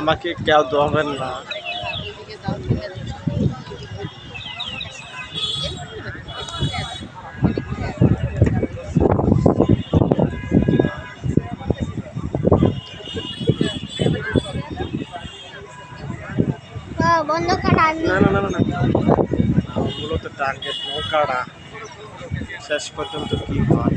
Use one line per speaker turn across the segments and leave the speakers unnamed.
আমাকে কেউ দেবেন না।
বন্ধ করা আমি
না না না না। না মূলত টার্গেট নৌকাটা। শেষ পর্যন্ত কি হয়?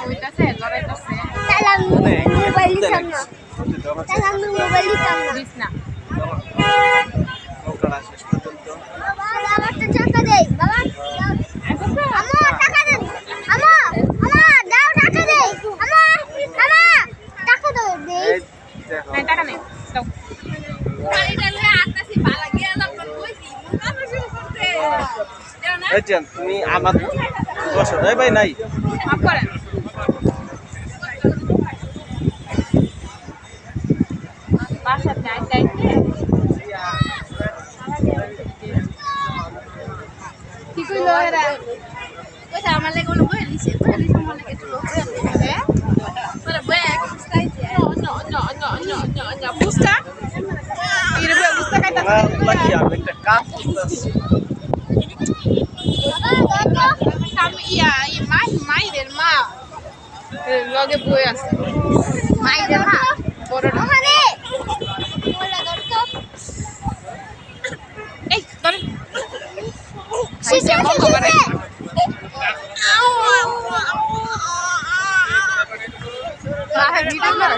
হইতাছে লড়াইতাছে।
তাহলে আমি মোবাইল দিতাম না তাহলে আমি মোবাইল দিতাম না
দিস না
নৌকাটা শেষ পর্যন্ত
বাবা আমারটা টাকা দেই বাবা দাও। টাকা দেন আমা আমা দাও টাকা দেই আমা আমা টাকা দাও দেই
এই
টাকা নেই দাও
তুমি আমার বসো এই ভাই নাই।
যাই যাইতে কি কইলো এরা?
con lo bueno, dice, pues dice como que tú lo ves.
হ্যাঁ
bueno, está
no no no no no no no বুঝতা? এর বই বুঝতা কাইতা
আমার লাগি আমি একটা কাজ করতেছি
তো
ইয়া ই মাই মাইদের মা। লগে বই আছে।
মাইরে মা?
বড়টা।
છે
કોણ ખબર
હે
મારે વિડિયો
ના